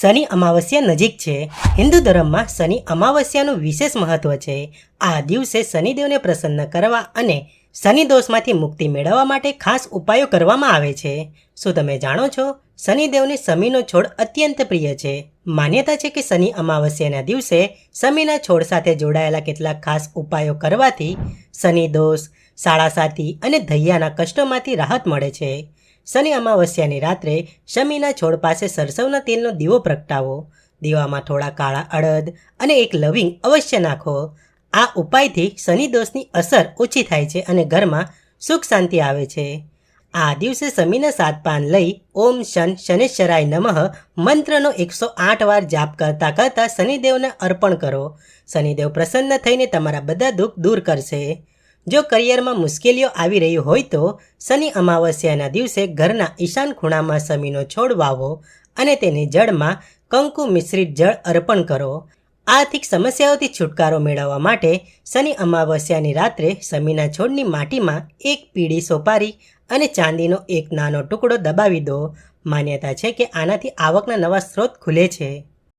શનિ અમાવસ્યા નજીક છે. હિન્દુ ધર્મમાં શનિ અમાવસ્યાનું વિશેષ મહત્વ છે. આ દિવસે શનિદેવને પ્રસન્ન કરવા અને શનિ દોષમાંથી મુક્તિ મેળવવા માટે ખાસ ઉપાયો કરવામાં આવે છે. શું તમે જાણો છો? શનિદેવને સમીનો છોડ અત્યંત પ્રિય છે. માન્યતા છે કે શનિ અમાવસ્યાના દિવસે સમીના છોડ સાથે જોડાયેલા કેટલાક ખાસ ઉપાયો કરવાથી શનિ દોષ સાડાસાતી અને ધૈયાના કષ્ટોમાંથી રાહત મળે છે. શનિ અમાવસ્યાની રાત્રે શમીના છોડ પાસે સરસવના તેલનો દીવો પ્રગટાવો. દીવામાં થોડા કાળા અડદ અને એક લવિંગ અવશ્ય નાખો. આ ઉપાયથી શનિ દોષની અસર ઓછી થાય છે અને ઘરમાં સુખ શાંતિ આવે છે. આ દિવસે શમીના સાત પાન લઈ ઓમ શન શનેશ્વરાય નમઃ મંત્રનો એકસો આઠ વાર જાપ કરતા કરતા શનિદેવને અર્પણ કરો. શનિદેવ પ્રસન્ન થઈને તમારા બધા દુઃખ દૂર કરશે. જો કરિયરમાં મુશ્કેલીઓ આવી રહી હોય તો શનિ અમાવસ્યાના દિવસે ઘરના ઈશાન ખૂણામાં શમીનો છોડ વાવો અને તેને જળમાં કંકુ મિશ્રિત જળ અર્પણ કરો. આર્થિક સમસ્યાઓથી છુટકારો મેળવવા માટે શનિ અમાવસ્યાની રાત્રે શમીના છોડની માટીમાં એક પીળી સોપારી અને ચાંદીનો એક નાનો ટુકડો દબાવી દો. માન્યતા છે કે આનાથી આવકના નવા સ્ત્રોત ખુલે છે.